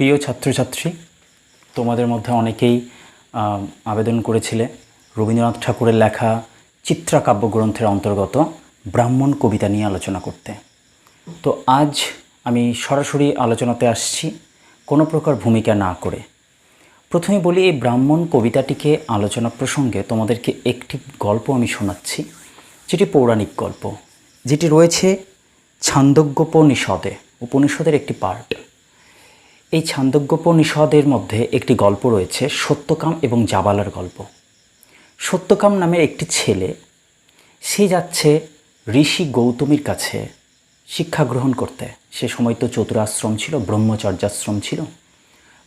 প্রিয় ছাত্রছাত্রী, তোমাদের মধ্যে অনেকেই আবেদন করেছিলে রবীন্দ্রনাথ ঠাকুরের লেখা চিত্রাকাব্য গ্রন্থের অন্তর্গত ব্রাহ্মণ কবিতা নিয়ে আলোচনা করতে। তো আজ আমি সরাসরি আলোচনাতে আসছি কোনো প্রকার ভূমিকা না করে। প্রথমে বলি, এই ব্রাহ্মণ কবিতাটিকে আলোচনা প্রসঙ্গে তোমাদেরকে একটি গল্প আমি শোনাচ্ছি, যেটি পৌরাণিক গল্প। যেটি রয়েছে ছান্দোগ্যোপনিষদে, উপনিষদের একটি পার্ট এই ছান্দোগ্যোপনিষদের মধ্যে একটি গল্প রয়েছে, সত্যকাম এবং জাবালার গল্প। সত্যকাম নামের একটি ছেলে, সে যাচ্ছে ঋষি গৌতমীর কাছে শিক্ষা গ্রহণ করতে। সে সময় তো চতুরাশ্রম ছিল, ব্রহ্মচর্যাশ্রম ছিল।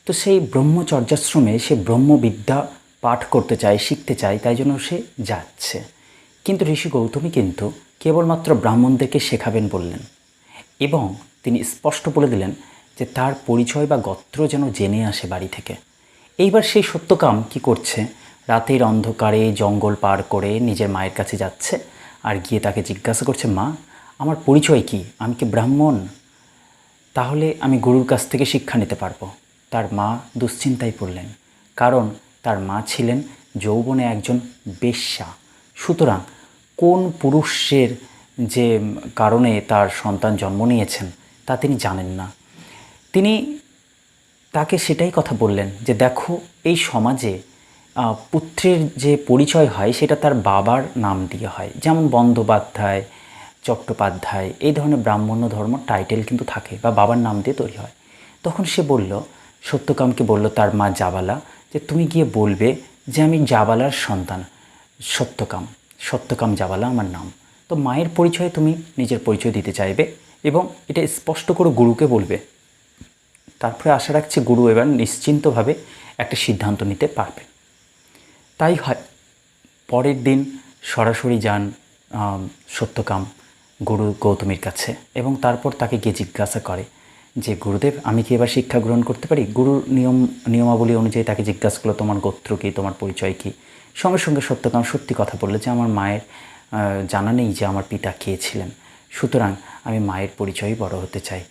তো সেই ব্রহ্মচর্যাশ্রমে সে ব্রহ্মবিদ্যা পাঠ করতে চায়, শিখতে চায়, তাই জন্য সে যাচ্ছে। কিন্তু ঋষি গৌতমী কিন্তু কেবলমাত্র ব্রাহ্মণদেরকে শেখাবেন বললেন এবং তিনি স্পষ্ট বলে দিলেন যে তার পরিচয় বা গত্র যেন জেনে আসে বাড়ি থেকে। এইবার সেই সত্যকাম কি করছে? রাতের অন্ধকারে জঙ্গল পার করে নিজের মায়ের কাছে যাচ্ছে আর গিয়ে তাকে জিজ্ঞাসা করছে, মা, আমার পরিচয় কি? আমি কি ব্রাহ্মণ? তাহলে আমি গুরুর কাছ থেকে শিক্ষা নিতে পারব। তার মা দুশ্চিন্তায় পড়লেন, কারণ তার মা ছিলেন যৌবনে একজন বেশ্যা। সুতরাং কোন পুরুষের যে কারণে তার সন্তান জন্ম নিয়েছেন তা তিনি জানেন না। তিনি তাকে সেটাই কথা বললেন যে, দেখো, এই সমাজে পুত্রের যে পরিচয় হয়, সেটা তার বাবার নাম দিয়ে হয়। যেমন বন্দ্যোপাধ্যায়, চট্টোপাধ্যায়, এই ধরনের ব্রাহ্মণ্য ধর্ম টাইটেল কিন্তু থাকে বা বাবার নাম দিয়ে তৈরি হয়। তখন সে বলল, সত্যকামকে বলল তার মা জাবালা যে, তুমি গিয়ে বলবে যে, আমি জাবালার সন্তান, সত্যকাম সত্যকাম জাবালা আমার নাম। তো মায়ের পরিচয়ে তুমি নিজের পরিচয় দিতে চাইবে এবং এটা স্পষ্ট করে গুরুকে বলবে। তারপরে আশা রাখছি গুরু এবার নিশ্চিন্তভাবে একটা সিদ্ধান্ত নিতে পারবে তাই হয়, পরের দিন সরাসরি যান সত্যকাম গুরু গৌতমীর কাছে এবং তারপর তাকে গিয়ে জিজ্ঞাসা করে যে, গুরুদেব, আমি কি এবার শিক্ষা গ্রহণ করতে পারি? গুরুর নিয়ম, নিয়মাবলী অনুযায়ী তাকে জিজ্ঞাসা করল, তোমার গোত্র কী? তোমার পরিচয় কী? সঙ্গে সঙ্গে সত্যকাম সত্যি কথা বলল যে, আমার মায়ের জানা নেই যে, আমার পিতা কে ছিলেন। সুতরাং আমি মায়ের পরিচয়ই বড় হতে চাই।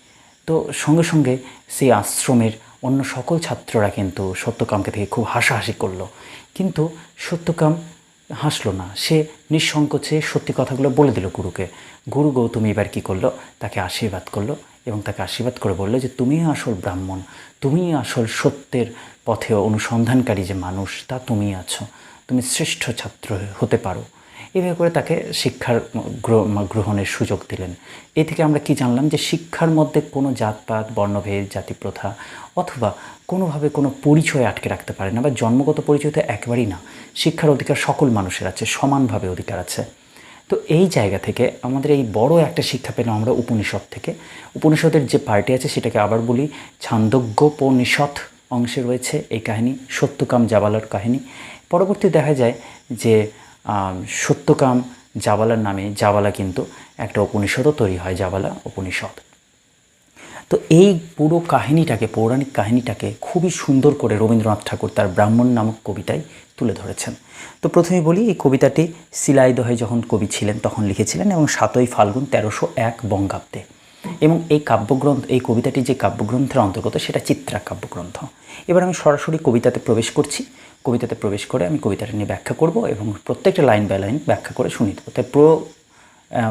তো সঙ্গে সঙ্গে সেই আশ্রমের অন্য সকল ছাত্ররা কিন্তু সত্যকামকে থেকে খুব হাসাহাসি করল। কিন্তু সত্যকাম হাসলো না। সে নিঃসংকোচে সত্যি কথাগুলো বলে দিল গুরুকে। গুরু গৌতম এবার কী করল? তাকে আশীর্বাদ করল এবং তাকে আশীর্বাদ করে বলল যে তুমিই আসল ব্রাহ্মণ। তুমিই আসল সত্যের পথে অনুসন্ধানকারী যে মানুষ, তা তুমি আছো। তুমি শ্রেষ্ঠ ছাত্র হতে পারো। এভাবে করে তাকে শিক্ষার গ্রহণের সুযোগ দিলেন। এ থেকে আমরা কি জানলাম যে শিক্ষার মধ্যে কোনো জাতপাত, বর্ণভেদ জাতি প্রথা অথবা কোনোভাবে কোনো পরিচয় আটকে রাখতে পারে না বা জন্মগত পরিচয় তো একেবারেই না। শিক্ষার অধিকার সকল মানুষের আছে, সমানভাবে অধিকার আছে। তো এই জায়গা থেকে আমাদের এই বড় একটা শিক্ষা পেলাম আমরা উপনিষদ থেকে। উপনিষদের যে পার্টি আছে সেটাকে আবার বলি ছান্দোগ্যোপনিষদ অংশে রয়েছে এই কাহিনী, সত্যকাম জাবালার কাহিনী। পরবর্তী দেখা যায় যে সত্যকাম জাবালার নামে জাবালা কিন্তু একটা উপনিষদও তৈরি হয়, জাবালা উপনিষদ। তো এই পুরো কাহিনীটাকে, পৌরাণিক কাহিনীটাকে খুবই সুন্দর করে রবীন্দ্রনাথ ঠাকুর তার ব্রাহ্মণ নামক কবিতায় তুলে ধরেছেন। তো প্রথমে বলি, এই কবিতাটি শিলাইদহে যখন কবি ছিলেন তখন লিখেছিলেন এবং সাতই ফাল্গুন তেরোশো এক বঙ্গাব্দে। এবং এই কাব্যগ্রন্থ, এই কবিতাটি যে কাব্যগ্রন্থের অন্তর্গত সেটা চিত্রা কাব্যগ্রন্থ। এবার আমি সরাসরি কবিতাতে প্রবেশ করছি। কবিতাতে প্রবেশ করে আমি কবিতাটা নিয়ে ব্যাখ্যা করব এবং প্রত্যেকটা লাইন বাই লাইন ব্যাখ্যা করে শুনিয়ে দেবো। তাই পুরো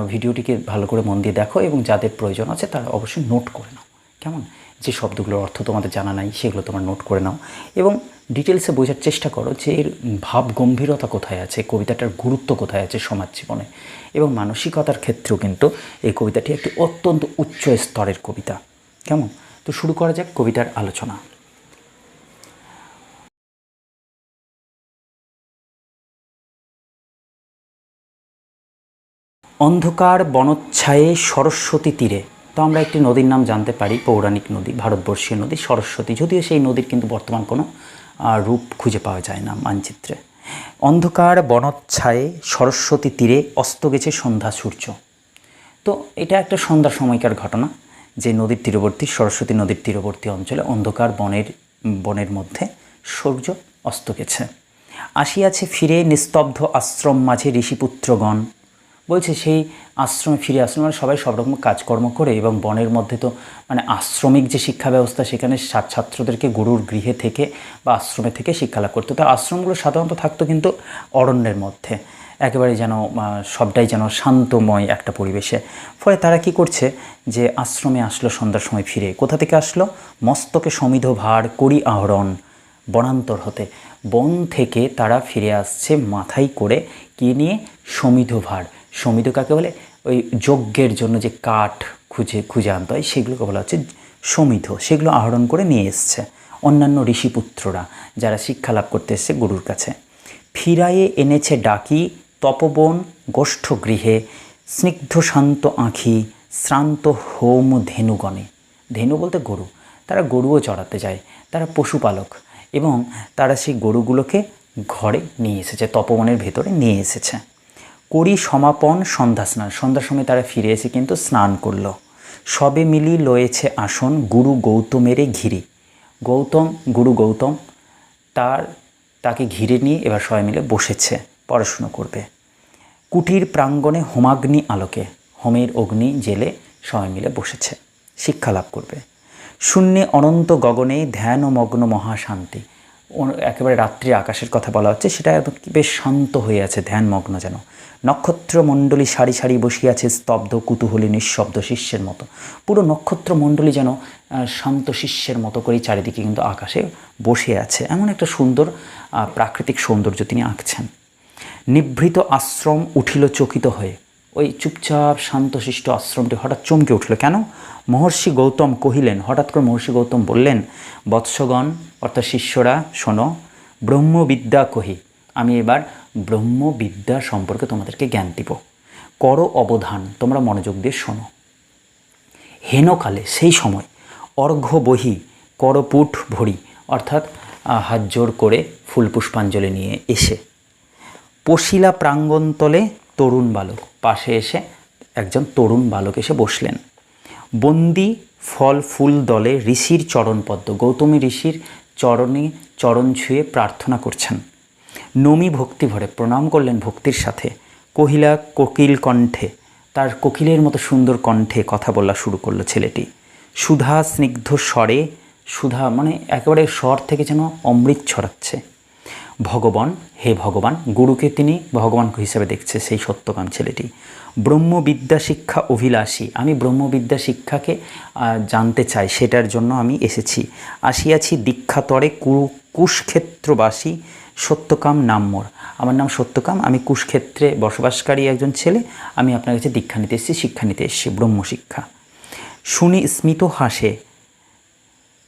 ভিডিওটিকে ভালো করে মন দিয়ে দেখো এবং যাদের প্রয়োজন আছে তারা অবশ্যই নোট করে নাও। কেমন? যে শব্দগুলোর অর্থ তোমাদের জানা নাই, সেগুলো তোমার নোট করে নাও। এবং ডিটেলসে বোঝার চেষ্টা করো যে এর ভাব গম্ভীরতা কোথায় আছে, কবিতাটার গুরুত্ব কোথায় আছে সমাজ জীবনে। এবং মানসিকতার ক্ষেত্রেও কিন্তু এই কবিতাটি একটি অত্যন্ত উচ্চ স্তরের কবিতা। কেমন? তো শুরু করা যাক কবিতার আলোচনা। অন্ধকার বনচ্ছায়ে সরস্বতী তীরে। তো আমরা একটি নদীর নাম জানতে পারি, পৌরাণিক নদী, ভারতবর্ষীয় নদী, সরস্বতী। যদিও সেই নদীর কিন্তু বর্তমান কোনো রূপ খুঁজে পাওয়া যায় না মানচিত্রে। অন্ধকার বনচ্ছায়ে সরস্বতী তীরে অস্ত গেছে সন্ধ্যা সূর্য। তো এটা একটা সন্ধ্যা সময়কার ঘটনা, যে নদীর তীরবর্তী, সরস্বতী নদীর তীরবর্তী অঞ্চলে অন্ধকার বনের বনের মধ্যে সূর্য অস্ত গেছে। আসিয়াছে ফিরে নিস্তব্ধ আশ্রম মাঝে ঋষিপুত্রগণ। বলছে সেই আশ্রমে ফিরে আসলো মানে সবাই সব রকম কাজকর্ম করে এবং বনের মধ্যে তো মানে আশ্রমিক যে শিক্ষা ব্যবস্থা সেখানে ছাত্র- ছাত্রদেরকে গুরুর গৃহে থেকে বা আশ্রমে থেকে শিক্ষা লাভ করতো। তো আশ্রমগুলো সাধারণত থাকতো কিন্তু অরণ্যের মধ্যে। একেবারে যেন সবটাই যেন শান্তময় একটা পরিবেশে। ফলে তারা কি করছে যে আশ্রমে আসলো, সন্ধ্যার সময় ফিরে। কোথা থেকে আসলো? মস্তকে সমিধ ভার, করি আহরণ, বনান্তর হতে। বন থেকে তারা ফিরে আসছে মাথায় করে কি নিয়ে? সমিধ ভার। সমিধ কাকে বলে? ওই যজ্ঞের জন্য যে কাঠ খুঁজে খুঁজে আনতে হয়, সেগুলোকে বলা হচ্ছে সমিধ সেগুলো আহরণ করে নিয়ে এসছে অন্যান্য ঋষিপুত্ররা যারা শিক্ষা লাভ করতে এসছে গুরুর কাছে। ফিরায়ে এনেছে ডাকি, তপবন গোষ্ঠ গৃহে, স্নিগ্ধ শান্ত আঁখি, শ্রান্ত হোম ধেনুগণে। ধেনু বলতে গরু। তারা গরুও চড়াতে যায়, তারা পশুপালক এবং তারা সেই গরুগুলোকে ঘরে নিয়ে এসেছে, তপবনের ভেতরে নিয়ে এসেছে। করি সমাপন সন্ধ্যা স্নান। সন্ধ্যার সময় তারা ফিরে এসে কিন্তু স্নান করল। সবে মিলি লয়েছে আসন গুরু গৌতমেরে ঘিরে। গৌতম, গুরু গৌতম তার, তাকে ঘিরে নিয়ে এবার সবাই মিলে বসেছে, পড়াশুনো করবে। কুটির প্রাঙ্গণে হোমাগ্নি আলোকে, হোমের অগ্নি জেলে সবাই মিলে বসেছে, শিক্ষা লাভ করবে। শূন্যে অনন্ত গগনে ধ্যান ও মগ্ন মহাশান্তি। একেবারে রাত্রি আকাশের কথা বলা হচ্ছে, সেটা বেশ শান্ত হয়ে আছে ধ্যানমগ্ন যেন। নক্ষত্র মণ্ডলী সারি সারি বসিয়াছে, স্তব্ধ কুতূহলী নিঃশব্দ শিষ্যের মতো। পুরো নক্ষত্রমণ্ডলী যেন শান্ত শিষ্যের মতো করে চারিদিকে কিন্তু আকাশে বসে আছে। এমন একটা সুন্দর প্রাকৃতিক সৌন্দর্য তিনি আঁকছেন। নিভৃত আশ্রম উঠিল চকিত হয়ে। ওই চুপচাপ শান্তশিষ্ট আশ্রমটি হঠাৎ চমকে উঠল। কেন? মহর্ষি গৌতম কহিলেন, হঠাৎ করে মহর্ষি গৌতম বললেন, বৎসগণ, অর্থাৎ শিষ্যরা, শোনো, ব্রহ্মবিদ্যা কহি, আমি এবার ব্রহ্মবিদ্যা সম্পর্কে তোমাদেরকে জ্ঞান দিব। করো অবধান, তোমরা মনোযোগ দিয়ে শোনো। হেনকালে, সেই সময় অর্ঘ্য বহি করপুট ভরি, অর্থাৎ হাত জোর করে ফুল পুষ্পাঞ্জলি নিয়ে এসে, পশিলা প্রাঙ্গণতলে তরুণ বালক, পাশে এসে একজন তরুণ বালক এসে বসলেন। বন্দি ফল ফুল দলে ঋষির চরণপদ্ম, গৌতমী ঋষির চরণে চরণ ছুঁয়ে প্রার্থনা করছেন। নমি ভক্তি ভরে, প্রণাম করলেন ভক্তির সাথে। কহিলা, কোকিল কণ্ঠে। তার কোকিলের মতো সুন্দর কণ্ঠে কথা বলা শুরু করল ছেলেটি। সুধা স্নিগ্ধ স্বরে, সুধা মানে একেবারে স্বর থেকে যেন অমৃত ছড়াচ্ছে। ভগবান, হে ভগবান, গুরুকে তিনি ভগবান হিসেবে দেখছে সেই সত্যকাম ছেলেটি। ব্রহ্মবিদ্যা শিক্ষা অভিলাষী। আমি ব্রহ্মবিদ্যা শিক্ষাকে জানতে চাই, সেটার জন্য আমি এসেছি। আসিয়াছি দীক্ষাতরে কু- কুশক্ষেত্রবাসী সত্যকাম নাম মোর। আমার নাম সত্যকাম, আমি কুশক্ষেত্রে বসবাসকারী একজন ছেলে, আমি আপনার কাছে দীক্ষা নিতে এসেছি, শিক্ষা নিতে এসেছি ব্রহ্মশিক্ষা শুনি স্মিত হাসে,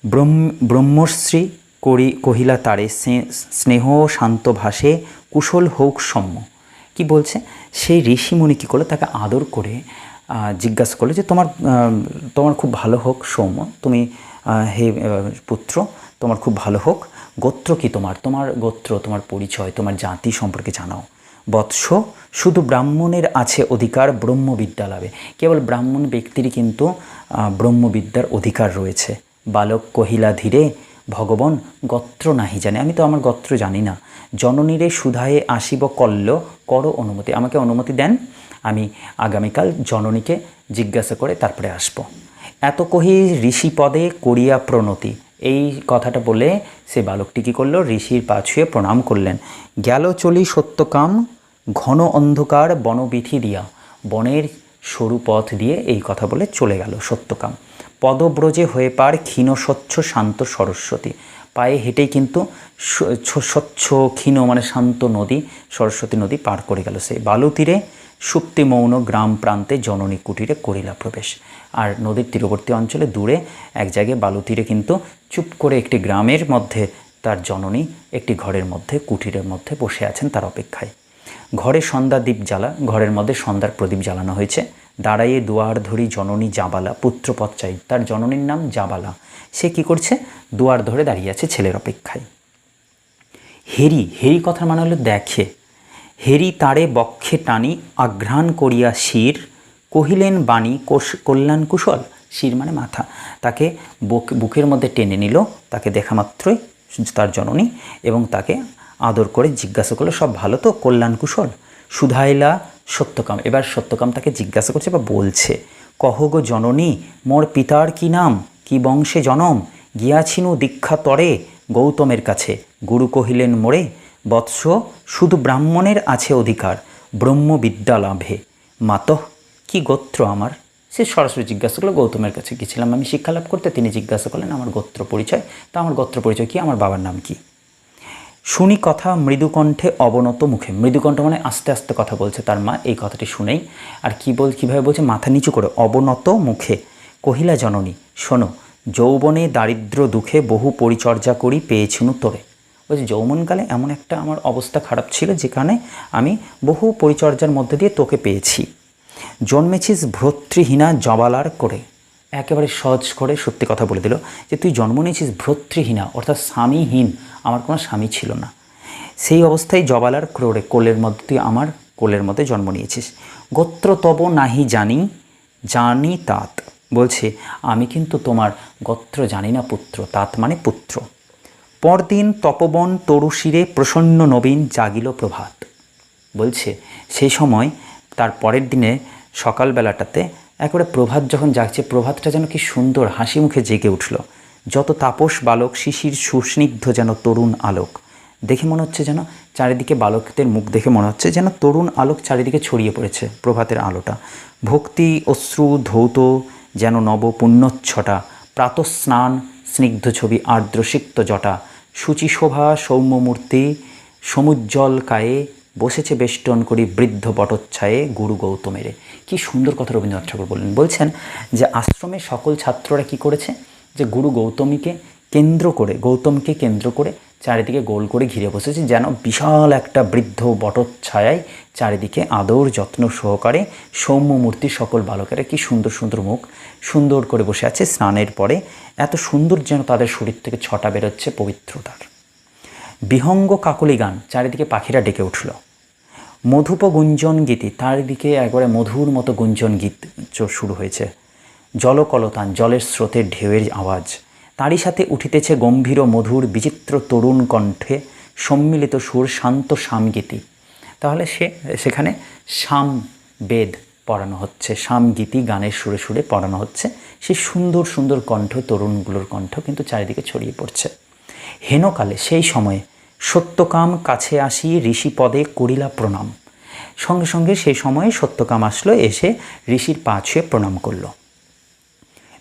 ব্রহ্ম ব্রহ্মশ্রী করি, কহিলা তারে স্নে- স্নেহ শান্ত ভাসে, কুশল হোক সম্য। কি বলছে? সেই ঋষিমুনি কী করল? তাকে আদর করে জিজ্ঞাসা করল যে, তোমার তোমার খুব ভালো হোক সৌম্য, তুমি হে পুত্র, তোমার খুব ভালো হোক গোত্র কি তোমার? তোমার গোত্র, তোমার পরিচয়, তোমার জাতি সম্পর্কে জানাও। বৎস, শুধু ব্রাহ্মণের আছে অধিকার, ব্রহ্মবিদ্যা লাভে। কেবল ব্রাহ্মণ ব্যক্তিরই কিন্তু ব্রহ্মবিদ্যার অধিকার রয়েছে। বালক কহিলা ধীরে, ভগবান, গোত্র নাহি জানে। আমি তো আমার গোত্র জানি না। জননীরে সুধায়ে আসিব কল্য করো অনুমতি। আমাকে অনুমতি দেন, আমি আগামীকাল জননীকে জিজ্ঞাসা করে তারপরে আসব। এত কহি ঋষি পদে করিয়া প্রণতি। এই কথাটা বলে সে বালকটি কী করল? ঋষির পা ছুঁয়ে প্রণাম করলেন। গেল চলি সত্যকাম ঘন অন্ধকার বনবিধি দিয়া। বনের সরু পথ দিয়ে এই কথা বলে চলে গেল সত্যকাম। পদব্রজে হয়ে পার ক্ষীণ স্বচ্ছ শান্ত সরস্বতী। পায়ে হেঁটেই কিন্তু স্বচ্ছ, ক্ষীণ মানে শান্ত নদী, সরস্বতী নদী পার করে গেল সে। বালুতীরে সুপ্তি মৌন গ্রাম প্রান্তে জননী কুটিরে করিলা প্রবেশ। আর নদীর তীরবর্তী অঞ্চলে দূরে এক জায়গায় বালু তীরে কিন্তু চুপ করে একটি গ্রামের মধ্যে তার জননী একটি ঘরের মধ্যে, কুটিরের মধ্যে বসে আছেন তার অপেক্ষায়। ঘরে সন্ধ্যা দ্বীপ জ্বালা, ঘরের মধ্যে সন্ধ্যার প্রদীপ জ্বালানো হয়েছে। দাঁড়াইয়ে দুয়ার ধরি জননী জাবালা, পুত্রপদ চাই। তার জননীর নাম জাবালা। সে কি করছে? দুয়ার ধরে দাঁড়িয়ে আছে ছেলের অপেক্ষায়। হেরি হেরি কথার মানে হলো দেখে। হেরি তারে বক্ষে টানি, আঘ্রাণ করিয়া শির কহিলেন, বাণী কোষ- কল্যাণ কুশল? শির মানে মাথা। তাকে বুক, বুকের মধ্যে টেনে নিল। তাকে দেখা মাত্রই তার জননী এবং তাকে আদর করে জিজ্ঞাসা করল, সব ভালো তো? কল্যাণ কুশল? সুধাইলা সত্যকাম। এবার সত্যকাম তাকে জিজ্ঞাসা করছে বা বলছে, কহ গো জননী, মোর পিতার কি নাম? কি বংশে জনম? গিয়াছিনু দীক্ষা তরে গৌতমের কাছে। গুরু কহিলেন, মোরে, বৎস শুধু ব্রাহ্মণের আছে অধিকার, ব্রহ্মবিদ্যা লাভে। মাতঃ কি গোত্র আমার? সে সরাসরি জিজ্ঞাসা করল, গৌতমের কাছে গেছিলাম আমি, শিক্ষা লাভ করতে। তিনি জিজ্ঞাসা করলেন, আমার গোত্র পরিচয়? তা আমার গোত্র পরিচয় কি? আমার বাবার নাম কি? শুনি কথা মৃদুকণ্ঠে অবনত মুখে। মৃদুকণ্ঠ মানে আস্তে আস্তে কথা বলছে তার মা, এই কথাটি শুনেই। আর কি বল, কীভাবে বলছে? মাথা নিচু করে, অবনত মুখে। কহিলা জননী, শোনো, যৌবনে দারিদ্র দুঃখে বহু পরিচর্যা করি, পেয়েছিনু তোরে। বলছে, যৌবনকালে এমন একটা আমার অবস্থা খারাপ ছিল, যেখানে আমি বহু পরিচর্যার মধ্যে দিয়ে তোকে পেয়েছি। জন্মেছিস ভ্রতৃহীনা জবালার করে। একেবারে সহজ করে সত্যি কথা বলে দিল যে তুই জন্ম নিয়েছিস ভ্রতৃহীনা, অর্থাৎ স্বামীহীন। আমার কোনো স্বামী ছিল না। সেই অবস্থায় জবালার ক্রোড়ে, কোলের মধ্যে, তুই আমার কোলের মধ্যে জন্ম নিয়েছিস। গোত্র তব নাহি জানি জানি তাত। বলছে, আমি কিন্তু তোমার গোত্র জানি না পুত্র, তাত মানে পুত্র। পরদিন তপবন তরুশিরে প্রসন্ন নবীন জাগিল প্রভাত। বলছে সেই সময় তার পরের দিনে সকালবেলাটাতে একেবারে প্রভাত যখন জাগছে, প্রভাতটা যেন কি সুন্দর, হাসি মুখে জেগে উঠল। যত তাপস বালক, শিশির, সুস্নিগ্ধ যেন তরুণ আলোক। দেখে মনে হচ্ছে যেন চারিদিকে বালকদের মুখ দেখে মনে হচ্ছে যেন তরুণ আলোক চারিদিকে ছড়িয়ে পড়েছে প্রভাতের আলোটা। ভক্তি, অশ্রু, ধৌত যেন নব পুণ্যচ্ছটা প্রাতঃস্নান, স্নিগ্ধ ছবি আর্দ্রসিক্ত জটা শুচিশোভা সৌম্যমূর্তি, সমুজ্জ্বল কায়ে বসেছে বেষ্টন করি বৃদ্ধ বটচ্ছায়ে গুরু গৌতমেরে। কি সুন্দর কথা রবীন্দ্রনাথ ঠাকুর বললেন। বলছেন যে আশ্রমে সকল ছাত্ররা কি করেছে? যে গুরু গৌতমীকে কেন্দ্র করে, গৌতমকে কেন্দ্র করে চারিদিকে গোল করে ঘিরে বসেছে, যেন বিশাল একটা বৃদ্ধ বটচ্ছায়ায় চারিদিকে আদর, যত্ন সহকারে সৌম্যমূর্তি সকল বালকেরা কি সুন্দর সুন্দর মুখ সুন্দর করে বসে আছে। স্নানের পরে এত সুন্দর যেন তাদের শরীর থেকে ছটা বেরোচ্ছে পবিত্রতার। বিহঙ্গ কাকলি গান চারিদিকে পাখিরা ডেকে উঠল। মধুপ গুঞ্জন গীতি তার দিকে একবারে মধুর মতো গুঞ্জন গীত শুরু হয়েছে। জলকলতান, জলের স্রোতের ঢেউয়ের আওয়াজ। তারই সাথে উঠিতেছে গম্ভীর মধুর বিচিত্র তরুণ কণ্ঠে সম্মিলিত সুর শান্ত সামগীতি। তাহলে সে সেখানে সাম বেদ পড়ানো হচ্ছে সামগীতি গানের সুরে সুরে পড়ানো হচ্ছে। সেই সুন্দর সুন্দর কণ্ঠ, তরুণগুলোর কণ্ঠ কিন্তু চারিদিকে ছড়িয়ে পড়ছে। হেনকালে সেই সময়ে সত্যকাম কাছে আসি, ঋষিপদে করিলা প্রণাম। সঙ্গে সঙ্গে সেই সময়ে সত্যকাম আসলো, এসে ঋষির পা ছুঁয়ে প্রণাম করল।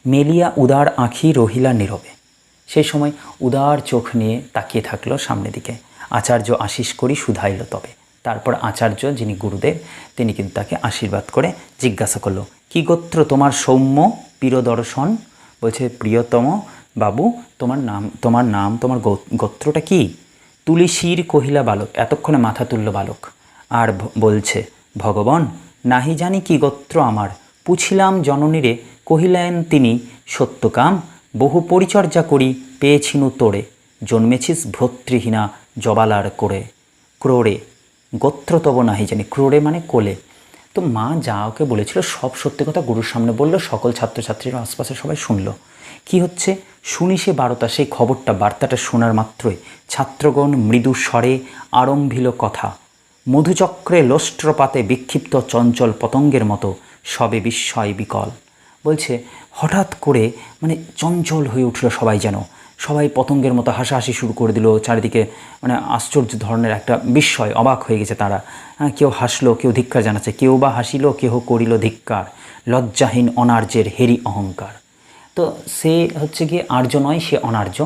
মেলিয়া উদার আঁখি রহিলা নীরবে। সেই সময় উদার চোখ নিয়ে তাকিয়ে থাকল সামনের দিকে। আচার্য আশিস করি শুধাইল তবে। তারপর আচার্য, যিনি গুরুদেব, তিনি কিন্তু তাকে আশীর্বাদ করে জিজ্ঞাসা করল, কি গোত্র তোমার সৌম্য প্রিয়দর্শন বলছে, প্রিয়তম বাবু, তোমার নাম তোমার নাম, তোমার গোত্রটা কি? তুলিশির কহিলা বালক, এতক্ষণে মাথা তুলল বালক। আর বলছে, ভগবান, নাহি জানি কি গোত্র আমার। পুছিলাম জননীরে, কহিলেন তিনি, সত্যকাম, বহু পরিচর্যা করি, পেয়েছিনু তোরে। জন্মেছিস ভ্রতৃহীনা জবালার করে। ক্রোড়ে, গোত্র তব নাহি জানি। ক্রোড়ে মানে কোলে। তো মা যা ওকে বলেছিল সব সত্যি কথা গুরুর সামনে বলল, সকল ছাত্রছাত্রীরা আশপাশে সবাই শুনলো। কি হচ্ছে? শুনি সে বারতা সেই খবরটা, বার্তাটা শোনার মাত্রই ছাত্রগণ মৃদু স্বরে আরম্ভিল কথা। মধুচক্রে লোষ্ট্রপাতে বিক্ষিপ্ত চঞ্চল পতঙ্গের মতো সবে বিস্ময় বিকল। বলছে, হঠাৎ করে মানে চঞ্চল হয়ে উঠল সবাই যেন। সবাই পতঙ্গের মতো হাসাহাসি শুরু করে দিল। চারিদিকে মানে আশ্চর্য ধরনের একটা বিস্ময় অবাক হয়ে গেছে তারা। হ্যাঁ, কেউ হাসলো কেউ ধিক্কার জানাচ্ছে। কেউ বা হাসিল কেহ করিল ধিক্কার। লজ্জাহীন অনার্যের হেরি অহংকার। তো সে হচ্ছে গিয়ে আর্য নয় সে অনার্য।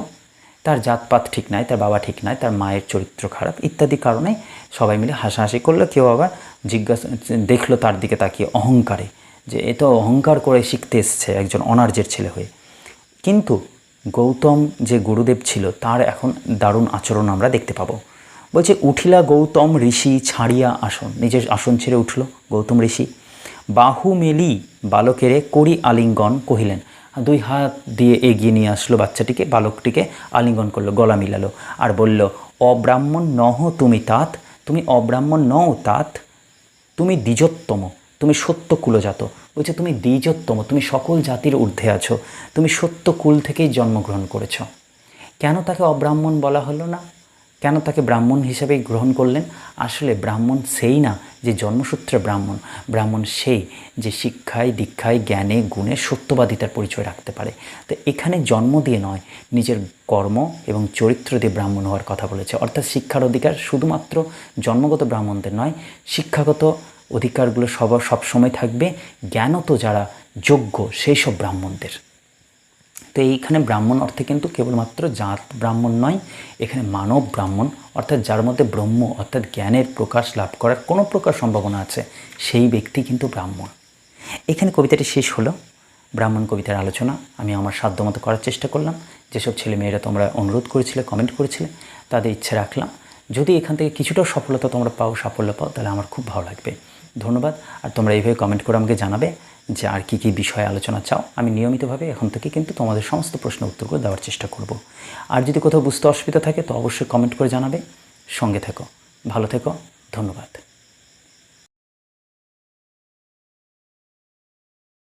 তার জাতপাত ঠিক নাই তার বাবা ঠিক নাই তার মায়ের চরিত্র খারাপ ইত্যাদি কারণে সবাই মিলে হাসাহাসি করল। কেউ আবার জিজ্ঞাসা দেখল তার দিকে তাকিয়ে অহংকারে যে এ তো অহংকার করে শিখতে এসছে একজন অনার্যের ছেলে হয়ে। কিন্তু গৌতম যে গুরুদেব ছিল, তার এখন দারুণ আচরণ আমরা দেখতে পাবো। বলছে, উঠিলা গৌতম ঋষি, ছাড়িয়া আসন। নিজের আসন ছেড়ে উঠল গৌতম ঋষি। বাহু মেলি বালকেরে করি আলিঙ্গন, কহিলেন। দুই হাত দিয়ে এগিয়ে নিয়ে আসলো বাচ্চাটিকে, বালকটিকে আলিঙ্গন করল, গলা মিলালো আর বলল, অব্রাহ্মণ নহ তুমি তাত, তুমি অব্রাহ্মণ নও তাত, তুমি দ্বিজোত্তম। তুমি সত্য কুলজাত বলছে তুমি দ্বিজোত্তম, তুমি সকল জাতির ঊর্ধ্বে আছো, তুমি সত্য কুল থেকেই জন্মগ্রহণ করেছ। কেন তাকে অব্রাহ্মণ বলা হলো না? কেন তাকে ব্রাহ্মণ হিসেবে গ্রহণ করলেন? আসলে ব্রাহ্মণ সেই না যে জন্মসূত্রে ব্রাহ্মণ ব্রাহ্মণ সেই যে শিক্ষায়, দীক্ষায়, জ্ঞানে, গুণে সত্যবাদিতার পরিচয় রাখতে পারে। তো এখানে জন্ম দিয়ে নয়, নিজের কর্ম এবং চরিত্র দিয়ে ব্রাহ্মণ হওয়ার কথা বলেছে। অর্থাৎ শিক্ষার অধিকার শুধুমাত্র জন্মগত ব্রাহ্মণদের নয়, শিক্ষাগত অধিকারগুলো সব সবসময় থাকবে। জ্ঞানত যারা যোগ্য সেই সব ব্রাহ্মণদের। তো এইখানে ব্রাহ্মণ অর্থে কিন্তু কেবলমাত্র জাত ব্রাহ্মণ নয়, এখানে মানব ব্রাহ্মণ, অর্থাৎ যার মধ্যে ব্রহ্ম, অর্থাৎ জ্ঞানের প্রকাশ লাভ করার কোনো প্রকার সম্ভাবনা আছে, সেই ব্যক্তি কিন্তু ব্রাহ্মণ। এখানে কবিতাটি শেষ হলো, ব্রাহ্মণ কবিতার আলোচনা। আমি আমার সাধ্যমতো করার চেষ্টা করলাম। যেসব ছেলে মেয়েরা তোমরা অনুরোধ করেছিলে কমেন্ট করেছিলে, তাদের ইচ্ছে রাখলাম। যদি এখান থেকে কিছুটা সফলতা তোমরা পাও, সাফল্য পাও, তাহলে আমার খুব ভালো লাগবে। ধন্যবাদ। আর তোমরা এইভাবে কমেন্ট করে আমাকে জানাবে যে আর কী কী বিষয়ে আলোচনা চাও। আমি নিয়মিতভাবে এখন থেকে কিন্তু তোমাদের সমস্ত প্রশ্ন উত্তর করে দেওয়ার চেষ্টা করব। আর যদি কোথাও বুঝতে অসুবিধা থাকে তো অবশ্যই কমেন্ট করে জানাবে। সঙ্গে থেকো। ভালো থেকো। ধন্যবাদ।